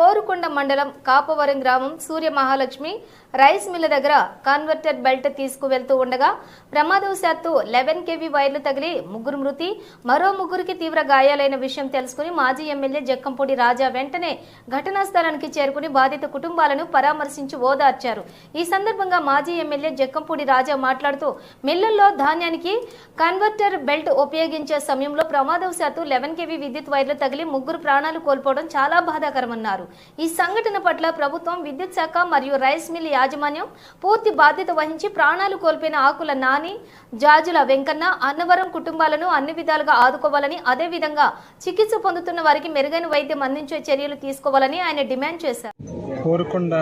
కోరుకొండ మండలం కాపవరం గ్రామం Surya Mahalakshmi rice mill దగ్గర కన్వర్టర్ బెల్ట్ తీసుకువెళ్తూ ఉండగా ప్రమాదవశాత్తు లెవెన్ కేవీ వైర్లు తగిలి ముగ్గురు మృతి మరో ముగ్గురికి తీవ్ర గాయాలైన విషయం తెలుసుకుని మాజీ ఎమ్మెల్యే జక్కంపూడి రాజా వెంటనే ఘటనా స్థలానికి చేరుకుని బాధిత కుటుంబాలను పరామర్శించి ఓదార్చారు. ఈ సందర్భంగా మాజీ ఎమ్మెల్యే జక్కంపూడి రాజా మాట్లాడుతూ మిల్లుల్లో ధాన్యానికి కన్వర్టర్ బెల్ట్ ఉపయోగించే సమయంలో ప్రమాదవశాత్తు లెవెన్ కేవీ విద్యుత్ వైర్లు తగిలి ముగ్గురు ప్రాణాలు కోల్పోవడం చాలా బాధాకరమన్నారు. ఈ సంఘటన పట్ల ప్రభుత్వం విద్యుత్ శాఖ మరియు రైస్ మిల్ యాజమాన్యం పూర్తి బాధ్యత వహించి ప్రాణాలు కోల్పోయిన ఆకుల నాని జాజుల వెంకన్న అన్నవరం కుటుంబాలను అన్ని విధాలుగా ఆదుకోవాలని అదేవిధంగా చికిత్స పొందుతున్న వారికి మెరుగైన వైద్యం అందించే చర్యలు తీసుకోవాలని ఆయన డిమాండ్ చేశారు. కోరుకొండ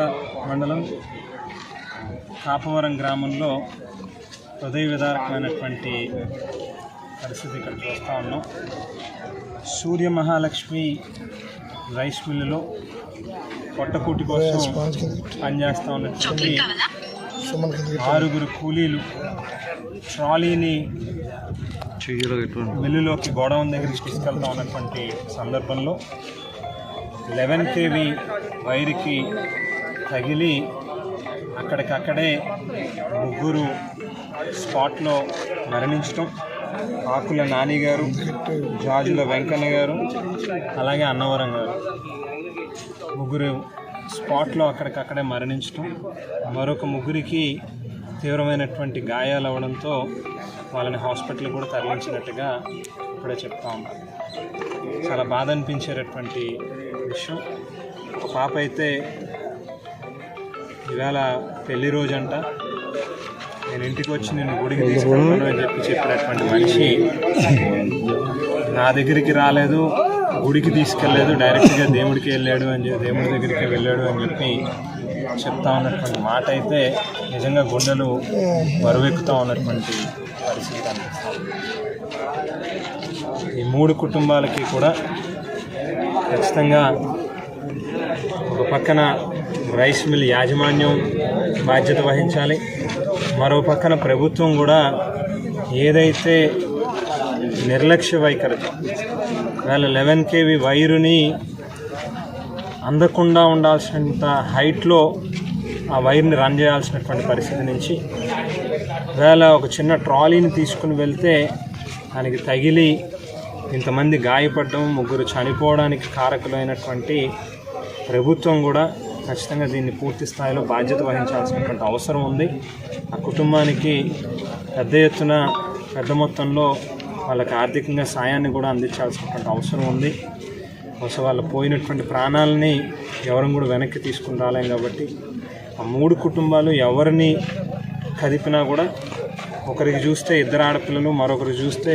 మండలం కాపవరం గ్రామంలో హృదయ విదారకమైనటువంటి పరిస్థితి ఇక్కడ చూస్తూ ఉన్నాం. సూర్య మహాలక్ష్మి రైస్ మిల్లులో పొట్టకూటి కోసం పనిచేస్తూ ఉన్నటువంటి ఆరుగురు కూలీలు ట్రాలీని మిల్లులోకి గోడౌన్ దగ్గరికి తీసుకెళ్తా ఉన్నటువంటి సందర్భంలో లెవెన్ కేవి వైర్కి తగిలి అక్కడికక్కడే ముగ్గురు స్పాట్లో మరణించటం. ఆకుల నాని గారు జాజుల వెంకన్న గారు అలాగే అన్నవరం గారు. ముగ్గురు స్పాట్లో అక్కడికక్కడే మరణించడం మరొక ముగ్గురికి తీవ్రమైనటువంటి గాయాలు అవ్వడంతో వాళ్ళని హాస్పిటల్ కూడా తరలించినట్టుగా ఇప్పుడే చెప్తా ఉన్నారు చాలా బాధ అనిపించేటటువంటి విషయం. ఒక పాప అయితే ఇవాళ పెళ్ళి రోజంట. నేను ఇంటికి వచ్చి నేను గుడికి తీసుకెళ్తాను అని చెప్పి చెప్పినటువంటి మనిషి నా దగ్గరికి రాలేదు. గుడికి తీసుకెళ్ళలేదు డైరెక్ట్గా దేవుడికి వెళ్ళాడు అని చెప్పి దేవుడి దగ్గరికి వెళ్ళాడు అని చెప్పి చెప్తా ఉన్నటువంటి మాట అయితే నిజంగా గుండెలు బరువెక్కుతా ఉన్నటువంటి పరిస్థితి కనిపిస్తా ఈ మూడు కుటుంబాలకి కూడా ఖచ్చితంగా ఒక పక్కన రైస్ మిల్ యాజమాన్యం బాధ్యత వహించాలి. మరో పక్కన ప్రభుత్వం కూడా ఏదైతే నిర్లక్ష్య వైఖరి వాళ్ళ లెవెన్ కేవి వైరుని అందకుండా ఉండాల్సినంత హైట్లో ఆ వైర్ని రన్ చేయాల్సినటువంటి పరిస్థితి నుంచి వేళ ఒక చిన్న ట్రాలీని తీసుకుని వెళ్తే దానికి తగిలి ఇంతమంది గాయపడడం ముగ్గురు చనిపోవడానికి కారకులైనటువంటి ప్రభుత్వం కూడా ఖచ్చితంగా దీన్ని పూర్తి స్థాయిలో బాధ్యత వహించాల్సినటువంటి అవసరం ఉంది. ఆ కుటుంబానికి పెద్ద ఎత్తున పెద్ద మొత్తంలో వాళ్ళకి ఆర్థికంగా సాయాన్ని కూడా అందించాల్సినటువంటి అవసరం ఉంది. బహుశా వాళ్ళు పోయినటువంటి ప్రాణాలని ఎవరం కూడా వెనక్కి తీసుకుని రాలేం కాబట్టి ఆ మూడు కుటుంబాలు ఎవరిని కదిపినా కూడా ఒకరికి చూస్తే ఇద్దరు ఆడపిల్లలు మరొకరు చూస్తే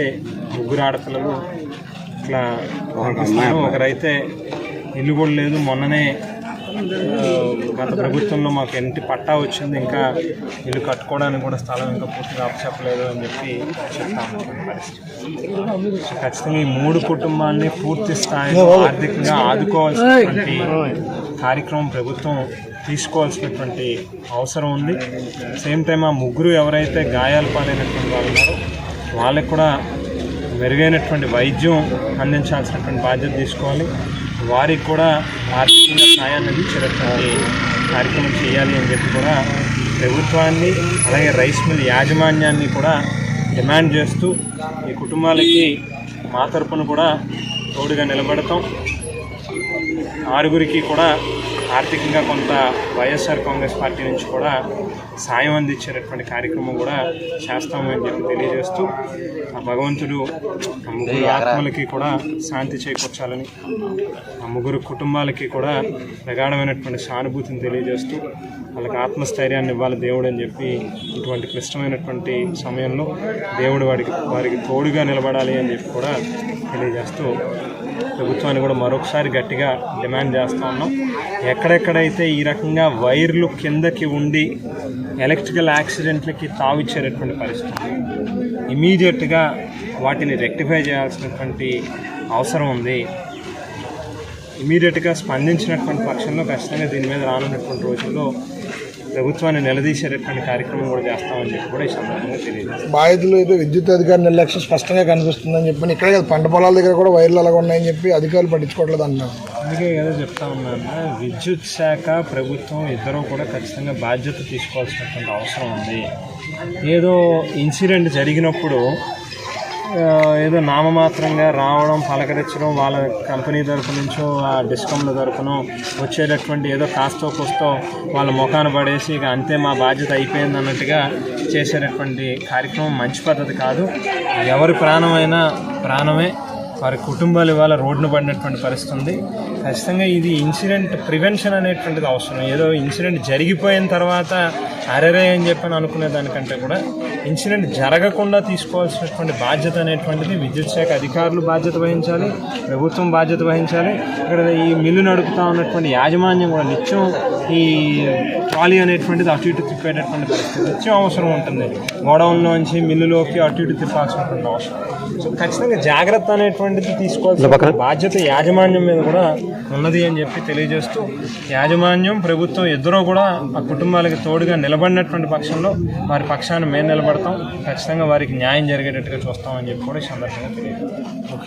ముగ్గురు ఆడపిల్లలు. ఇట్లా. ఒకరైతే ఇల్లు కూడా లేదు. మొన్ననే గత ప్రభుత్వంలో మాకు ఇంటి పట్టా వచ్చింది ఇంకా ఇల్లు కట్టుకోవడానికి కూడా స్థలం ఇంకా పూర్తిగా అప్పచెప్పలేదు అని చెప్పి చెప్తాము పరిస్థితి. ఖచ్చితంగా ఈ మూడు కుటుంబాన్ని పూర్తి స్థాయిలో ఆర్థికంగా ఆదుకోవాల్సినటువంటి కార్యక్రమం ప్రభుత్వం తీసుకోవాల్సినటువంటి అవసరం ఉంది. సేమ్ టైం ఆ ముగ్గురు ఎవరైతే గాయాలు పాలైనటువంటి వాళ్ళు ఉన్నారో వాళ్ళకి కూడా మెరుగైనటువంటి వైద్యం అందించాల్సినటువంటి బాధ్యత తీసుకోవాలి. వారికి కూడా ఆర్థికంగా సాయాన్ని అందించేటటువంటి కార్యక్రమం చేయాలి అని చెప్పి కూడా ప్రభుత్వాన్ని అలాగే రైస్ మిల్ యాజమాన్యాన్ని కూడా డిమాండ్ చేస్తూ ఈ కుటుంబాలకి మా తరపున కూడా తోడుగా నిలబడతాం. ఆరుగురికి కూడా ఆర్థికంగా కొంత వైఎస్ఆర్ కాంగ్రెస్ పార్టీ నుంచి కూడా సాయం అందించేటటువంటి కార్యక్రమం కూడా చేస్తామని చెప్పి తెలియజేస్తూ ఆ భగవంతుడు ఆ ముగ్గురు ఆత్మలకి కూడా శాంతి చేకూర్చాలని ఆ ముగ్గురు కుటుంబాలకి కూడా ప్రగాఢమైనటువంటి సానుభూతిని తెలియజేస్తూ వాళ్ళకి ఆత్మస్థైర్యాన్ని ఇవ్వాలి దేవుడు అని చెప్పి ఇటువంటి క్లిష్టమైనటువంటి సమయంలో దేవుడు వాడికి వారికి తోడుగా నిలబడాలి అని చెప్పి కూడా తెలియజేస్తూ ప్రభుత్వాన్ని కూడా మరొకసారి గట్టిగా డిమాండ్ చేస్తూ ఉన్నాం. ఎక్కడెక్కడైతే ఈ రకంగా వైర్లు కిందకి ఉండి ఎలక్ట్రికల్ యాక్సిడెంట్లకి తావిచ్చేటటువంటి పరిస్థితి. ఇమీడియట్గా వాటిని రెక్టిఫై చేయాల్సినటువంటి అవసరం ఉంది. ఇమీడియట్గా స్పందించినటువంటి పక్షంలో ఖచ్చితంగా దీని మీద రానున్నటువంటి రోజుల్లో ప్రభుత్వాన్ని నిలదీసేటటువంటి కార్యక్రమం కూడా చేస్తామని చెప్పి కూడా ఈ సందర్భంగా తెలియదు బాధితులు అయితే విద్యుత్ అధికారి నిర్లక్ష్యం స్పష్టంగా కనిపిస్తుందని చెప్పి ఇక్కడే పంట పొలాల దగ్గర కూడా వైర్లు అలాగ ఉన్నాయని చెప్పి అధికారులు పట్టించుకోవట్లేదు అంటున్నారు. అందుకే కదా చెప్తా ఉన్నాను. విద్యుత్ శాఖ ప్రభుత్వం ఇద్దరూ కూడా ఖచ్చితంగా బాధ్యత తీసుకోవాల్సినటువంటి అవసరం ఉంది. ఏదో ఇన్సిడెంట్ జరిగినప్పుడు ఏదో నామమాత్రంగా రావడం పలకరించడం వాళ్ళ కంపెనీ తరపు నుంచో ఆ డిస్కమ్ల తరపునో వచ్చేటటువంటి ఏదో కాస్తో కూస్తో వాళ్ళ ముఖాన పడేసి ఇక అంతే మా బాధ్యత అయిపోయింది అన్నట్టుగా చేసేటటువంటి కార్యక్రమం మంచి పద్ధతి కాదు. ఎవరి ప్రాణమైనా ప్రాణమే వారి కుటుంబాలు ఇవాళ రోడ్డున పడినటువంటి పరిస్థితి ఉంది. ఖచ్చితంగా ఇది ఇన్సిడెంట్ ప్రివెన్షన్ అనేటువంటిది అవసరం. ఏదో ఇన్సిడెంట్ జరిగిపోయిన తర్వాత అరెరే అని చెప్పని అనుకునే దానికంటే కూడా ఇన్సిడెంట్ జరగకుండా తీసుకోవాల్సినటువంటి బాధ్యత అనేటువంటిది విద్యుత్ శాఖ అధికారులు బాధ్యత వహించాలి ప్రభుత్వం బాధ్యత వహించాలి. ఇక్కడ ఈ మిల్లు నడుపుతా ఉన్నటువంటి యాజమాన్యం కూడా నిత్యం ఈ ట్రాలీ అనేటువంటిది అటు ఇటు తిప్పేటటువంటి పరిస్థితి నిత్యం అవసరం ఉంటుంది. గోడౌన్లోంచి మిల్లులోకి అటు ఇటు తిప్పాల్సినటువంటి అవసరం. సో ఖచ్చితంగా జాగ్రత్త అనేటువంటిది తీసుకోవాల్సిన బాధ్యత యాజమాన్యం మీద కూడా ఉన్నది అని చెప్పి తెలియజేస్తూ యాజమాన్యం ప్రభుత్వం ఇద్దరూ కూడా ఆ కుటుంబాలకు తోడుగా నిలబడినటువంటి పక్షంలో వారి పక్షాన్ని మేము నిలబడతాం. ఖచ్చితంగా వారికి న్యాయం జరిగేటట్టుగా చూస్తామని చెప్పి కూడా ఈ సందర్భంగా తెలియజేస్తాం.